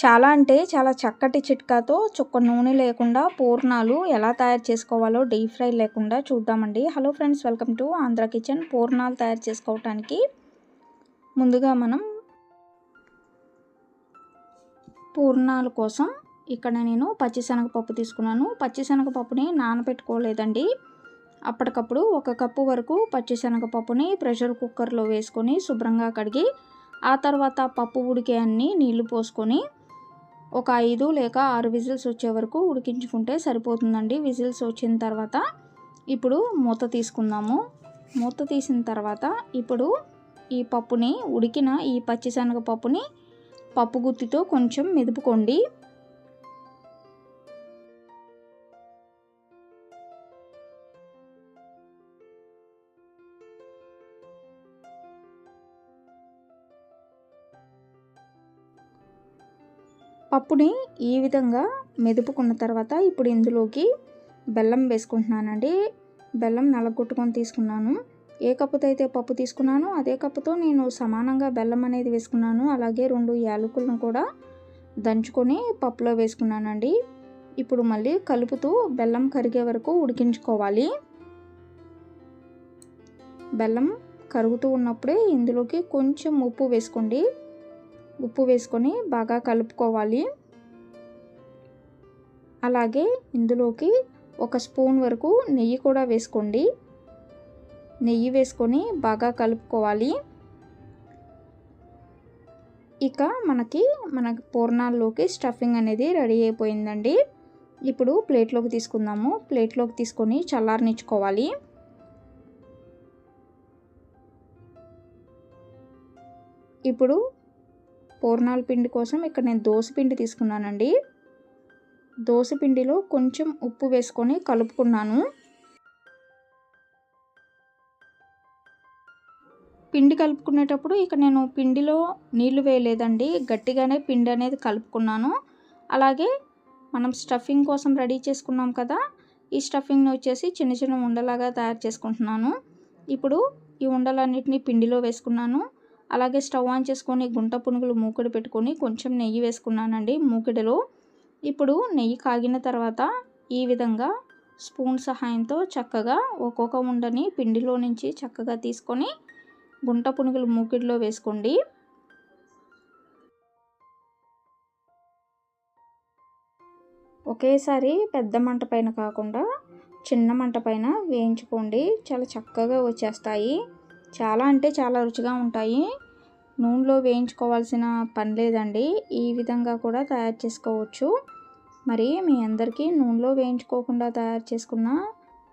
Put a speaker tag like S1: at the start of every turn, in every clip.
S1: చాలా అంటే చాలా చక్కటి చిట్కాతో చుక్క నూనె లేకుండా పూర్ణాలు ఎలా తయారు చేసుకోవాలో డీప్ ఫ్రై లేకుండా చూద్దామండి. Hello friends welcome to Andhra Kitchen. పూర్ణాలు తయారు చేసుకోవటానికి ముందుగా మనం పూర్ణాల కోసం ఇక్కడ నేను పచ్చిశనగపప్పు తీసుకున్నాను. పచ్చిశనగపప్పుని నానబెట్టుకోలేదండి అప్పటికప్పుడు ఒక కప్పు వరకు పచ్చిశనగపప్పుని ప్రెషర్ కుక్కర్లో వేసుకొని శుభ్రంగా కడిగి ఆ తర్వాత పప్పు ఉడికే అన్ని నీళ్ళు పోసుకొని ఒక ఐదు లేక ఆరు విజిల్స్ వచ్చే వరకు ఉడికించుకుంటే సరిపోతుందండి. విజిల్స్ వచ్చిన తర్వాత ఇప్పుడు మూత తీసుకుందాము. మూత తీసిన తర్వాత ఇప్పుడు ఈ పప్పుని ఉడికిన ఈ పచ్చిశనగ పప్పుని పప్పు గుత్తితో కొంచెం మెదుపుకోండి. పప్పుని ఈ విధంగా మెదుపుకున్న తర్వాత ఇప్పుడు ఇందులోకి బెల్లం వేసుకుంటున్నానండి. బెల్లం నలగొట్టుకొని తీసుకున్నాను. ఏ కప్పుతో అయితే పప్పు తీసుకున్నానో అదే కప్పుతో నేను సమానంగా బెల్లం అనేది వేసుకున్నాను. అలాగే రెండు యాలకులను కూడా దంచుకొని పప్పులో వేసుకున్నానండి. ఇప్పుడు మళ్ళీ కలుపుతూ బెల్లం కరిగే వరకు ఉడికించుకోవాలి. బెల్లం కరుగుతూ ఉన్నప్పుడే ఇందులోకి కొంచెం ఉప్పు వేసుకోండి. ఉప్పు వేసుకొని బాగా కలుపుకోవాలి. అలాగే ఇందులోకి ఒక స్పూన్ వరకు నెయ్యి కూడా వేసుకోండి. నెయ్యి వేసుకొని బాగా కలుపుకోవాలి. ఇక మనకి మన పూర్ణాల్లోకి స్టఫింగ్ అనేది రెడీ అయిపోయిందండి. ఇప్పుడు ప్లేట్లోకి తీసుకుందాము. ప్లేట్లోకి తీసుకొని చల్లారనిచ్చుకోవాలి. ఇప్పుడు పూర్ణాల పిండి కోసం ఇక్కడ నేను దోశపిండి తీసుకున్నానండి. దోశపిండిలో కొంచెం ఉప్పు వేసుకొని కలుపుకున్నాను. పిండి కలుపుకునేటప్పుడు ఇక నేను పిండిలో నీళ్ళు వేయలేదండి. గట్టిగానే పిండి అనేది కలుపుకున్నాను. అలాగే మనం స్టఫింగ్ కోసం రెడీ చేసుకున్నాం కదా ఈ స్టఫింగ్ని వచ్చేసి చిన్న చిన్న ఉండలాగా తయారు చేసుకుంటున్నాను. ఇప్పుడు ఈ ఉండలన్నిటిని పిండిలో వేసుకున్నాను. అలాగే స్టవ్ ఆన్ చేసుకొని గుంట పునుగులు మూకిడి పెట్టుకొని కొంచెం నెయ్యి వేసుకున్నానండి మూకిడిలో. ఇప్పుడు నెయ్యి కాగిన తర్వాత ఈ విధంగా స్పూన్ సహాయంతో చక్కగా ఒక్కొక్క ఉండని పిండిలో నుంచి చక్కగా తీసుకొని గుంట పునుగులు మూకిడిలో వేసుకోండి. ఒకేసారి పెద్ద మంట పైన కాకుండా చిన్న మంట పైన వేయించుకోండి. చాలా చక్కగా వచ్చేస్తాయి. చాలా అంటే చాలా రుచిగా ఉంటాయి. నూనెలో వేయించుకోవాల్సిన పని లేదండి. ఈ విధంగా కూడా తయారు చేసుకోవచ్చు. మరి మీ అందరికీ నూనెలో వేయించుకోకుండా తయారు చేసుకున్న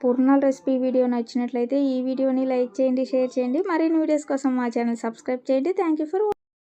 S1: పూర్ణాల రెసిపీ వీడియో నచ్చినట్లయితే ఈ వీడియోని లైక్ చేయండి షేర్ చేయండి. మరిన్ని వీడియోస్ కోసం మా ఛానల్ సబ్స్క్రైబ్ చేయండి. Thank you for